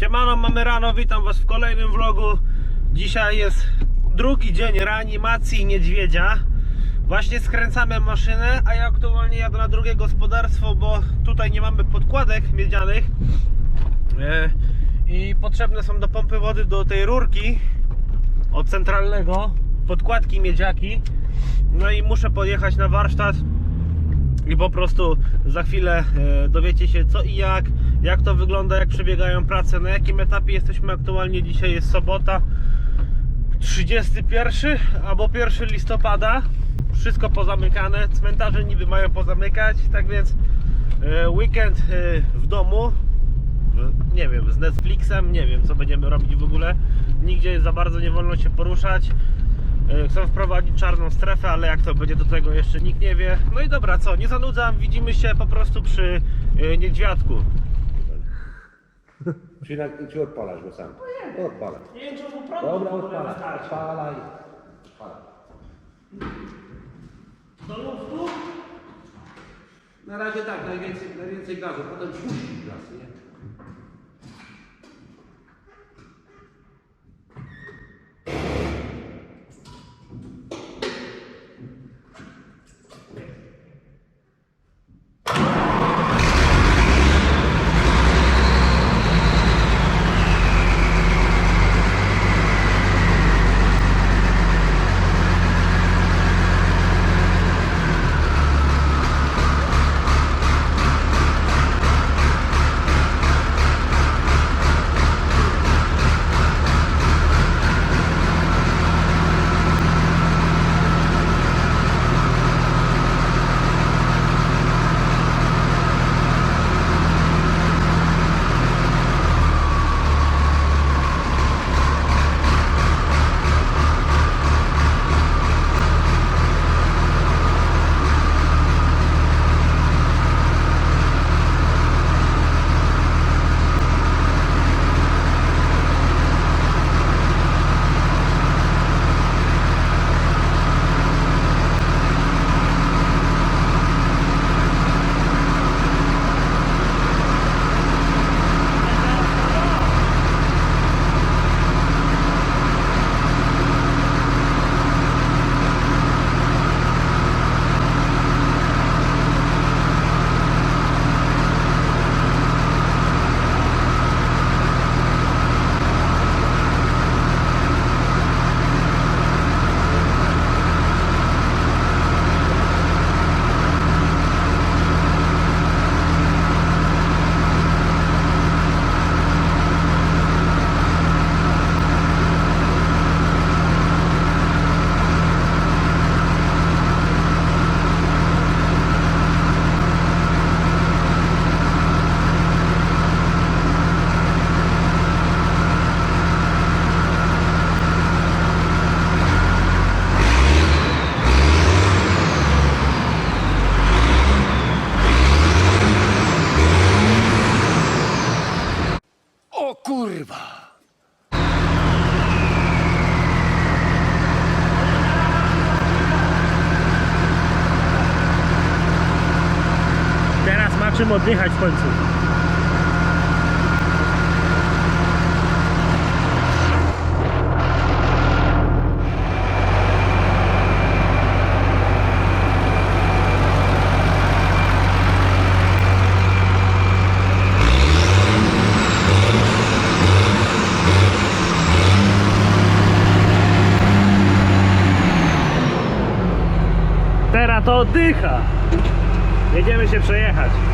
Siemano, mamy rano, witam was w kolejnym vlogu. Dzisiaj jest drugi dzień reanimacji niedźwiedzia. Właśnie skręcamy maszynę, a ja aktualnie jadę na drugie gospodarstwo, bo tutaj nie mamy podkładek miedzianych. E, I potrzebne są do pompy wody do tej rurki od centralnego podkładki miedziaki. No i muszę podjechać na warsztat i po prostu za chwilę e, dowiecie się co i jak, jak to wygląda, jak przebiegają prace, na jakim etapie jesteśmy aktualnie. Dzisiaj jest sobota 31 albo 1 listopada. Wszystko pozamykane, cmentarze niby mają pozamykać, tak więc e, weekend e, w domu. Nie wiem, z Netflixem, nie wiem co będziemy robić w ogóle. Nigdzie za bardzo nie wolno się poruszać. E, Chcą wprowadzić czarną strefę, ale jak to będzie do tego jeszcze nikt nie wie. No i dobra, co, nie zanudzam, widzimy się po prostu przy niedźwiadku. Czy, na, czy odpalasz go sam? Odpalaj. Nie wiem, czy mu prądu Dobra, odpalaj. Odpalaj. Odpalaj. Do luftu? Na razie tak, najwięcej, najwięcej gazu, potem puścić gaz, nie? Czym odjechać w końcu. Teraz to oddycha. Jedziemy się przejechać.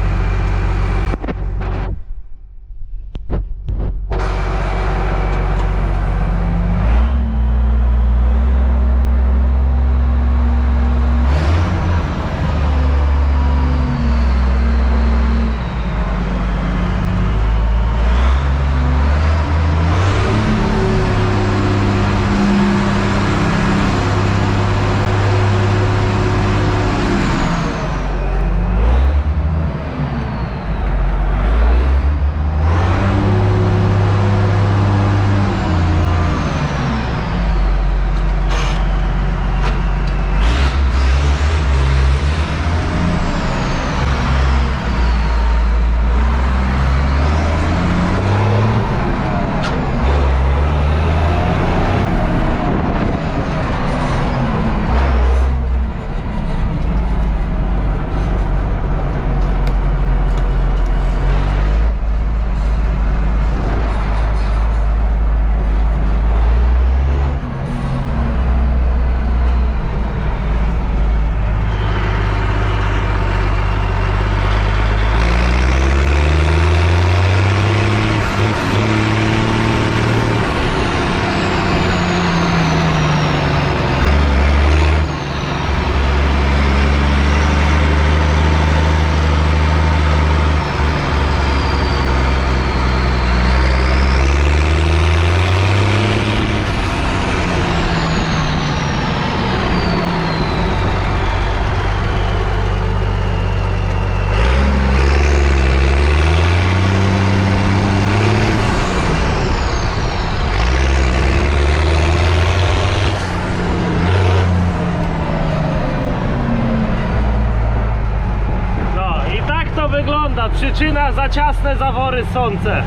Przyczyna za ciasne zawory sące.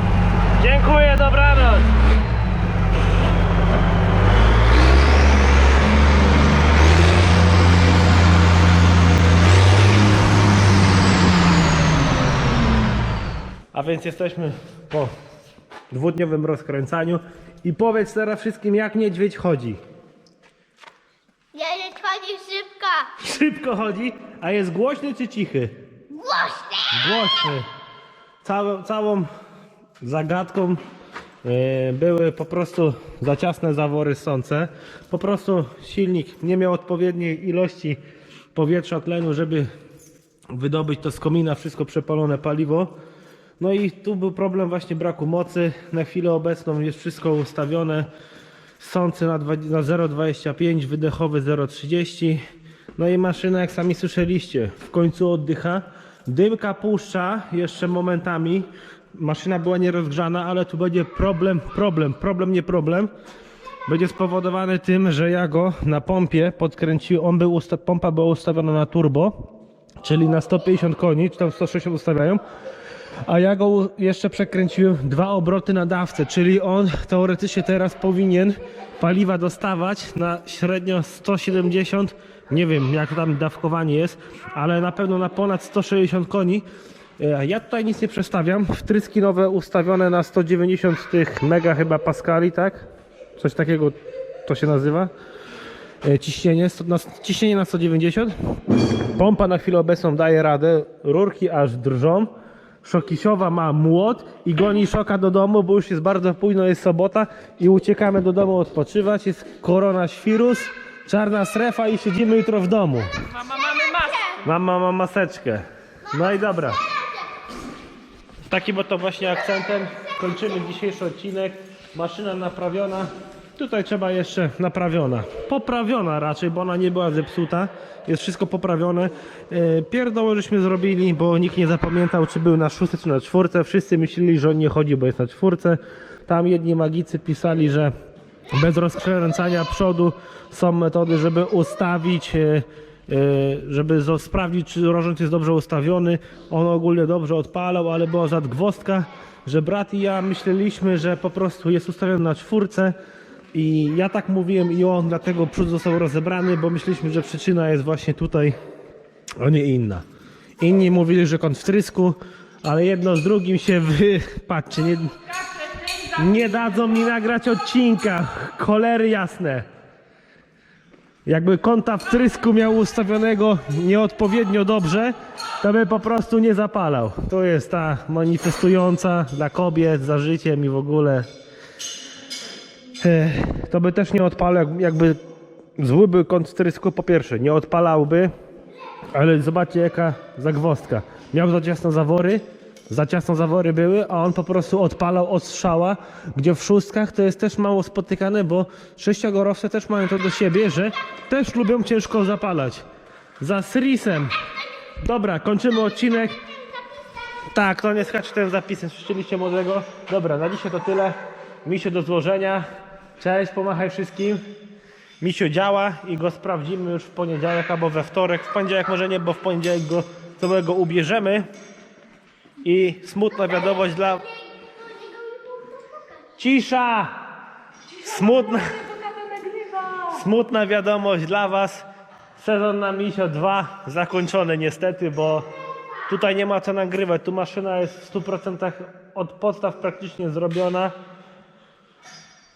Dziękuję, dobranoc. A więc jesteśmy po dwudniowym rozkręcaniu i powiedz teraz wszystkim jak niedźwiedź chodzi. Jedzie chodzi szybko. Szybko chodzi, a jest głośny czy cichy? Głośno. Głośny. Całą, całą zagadką e, były po prostu za ciasne zawory sące. Po prostu silnik nie miał odpowiedniej ilości powietrza, tlenu, żeby wydobyć to z komina wszystko przepalone paliwo. No i tu był problem właśnie braku mocy. Na chwilę obecną jest wszystko ustawione. Sący na 0,25, wydechowy 0,30. No i maszyna, jak sami słyszeliście, w końcu oddycha. Dymka puszcza jeszcze momentami. Maszyna była nierozgrzana, ale tu będzie problem, problem, problem, nie problem. Będzie spowodowany tym, że ja go na pompie podkręciłem. On był pompa była ustawiona na turbo, czyli na 150 koni, czy tam 160 ustawiają. A ja go jeszcze przekręciłem dwa obroty na dawce, czyli on teoretycznie teraz powinien paliwa dostawać na średnio 170, nie wiem jak tam dawkowanie jest, ale na pewno na ponad 160 koni. E, Ja tutaj nic nie przestawiam. Wtryski nowe ustawione na 190 tych mega chyba paskali, tak? Coś takiego to się nazywa. E, Ciśnienie, na, ciśnienie na 190. Pompa na chwilę obecną daje radę. Rurki aż drżą. Szokisiowa ma młot i goni szoka do domu, bo już jest bardzo późno, jest sobota i uciekamy do domu odpoczywać. Jest korona świrus, czarna strefa i siedzimy jutro w domu. Mama, mamy maskę. Mama ma maseczkę. No i dobra. Takim oto właśnie akcentem kończymy dzisiejszy odcinek. Maszyna naprawiona. Tutaj trzeba jeszcze naprawiona. Poprawiona raczej, bo ona nie była zepsuta. Jest wszystko poprawione. E, Pierdoło żeśmy zrobili, bo nikt nie zapamiętał, czy był na szóstce, czy na czwórce. Wszyscy myśleli, że on nie chodzi, bo jest na czwórce. Tam jedni magicy pisali, że bez rozkręcania przodu są metody, żeby ustawić, e, e, żeby sprawdzić, czy rożąc jest dobrze ustawiony. On ogólnie dobrze odpalał, ale była zadgwostka, że brat i ja myśleliśmy, że po prostu jest ustawiony na czwórce. I ja tak mówiłem i on, dlatego przód został rozebrany, bo myśleliśmy, że przyczyna jest właśnie tutaj, a nie inna. Inni mówili, że kąt wtrysku, ale jedno z drugim się wy... Patrzcie, nie, nie dadzą mi nagrać odcinka. Cholery jasne. Jakby kąta wtrysku miał ustawionego nieodpowiednio dobrze, to by po prostu nie zapalał. To jest ta manifestująca dla kobiet za życiem i w ogóle. Ech, To by też nie odpalał, jak- jakby zły był kąt wtrysku. Po pierwsze, nie odpalałby, ale zobaczcie jaka zagwozdka. Miał za ciasno zawory, za ciasno zawory były, a on po prostu odpalał od strzała, gdzie w szóstkach to jest też mało spotykane, bo sześciogorowce też mają to do siebie, że też lubią ciężko zapalać. Za Srisem. Dobra, kończymy odcinek. Tak, to nie skacz ten zapisem, słyszeliście młodego. Dobra, na dzisiaj to tyle. Misiu do złożenia. Cześć, pomachaj wszystkim. Misiu działa i go sprawdzimy już w poniedziałek albo we wtorek. W poniedziałek może nie, bo w poniedziałek go całego ubierzemy. I smutna wiadomość dla... Cisza! Smutna, smutna wiadomość dla Was. Sezon na Misio 2 zakończony niestety, bo tutaj nie ma co nagrywać. Tu maszyna jest w 100% od podstaw praktycznie zrobiona.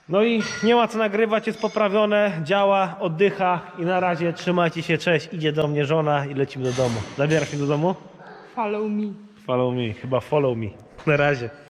No i nie ma co nagrywać, jest poprawione, działa, oddycha i na razie trzymajcie się, cześć, idzie do mnie żona i lecimy do domu. Zabierasz mnie do domu? Follow me. Follow me, chyba follow me. Na razie.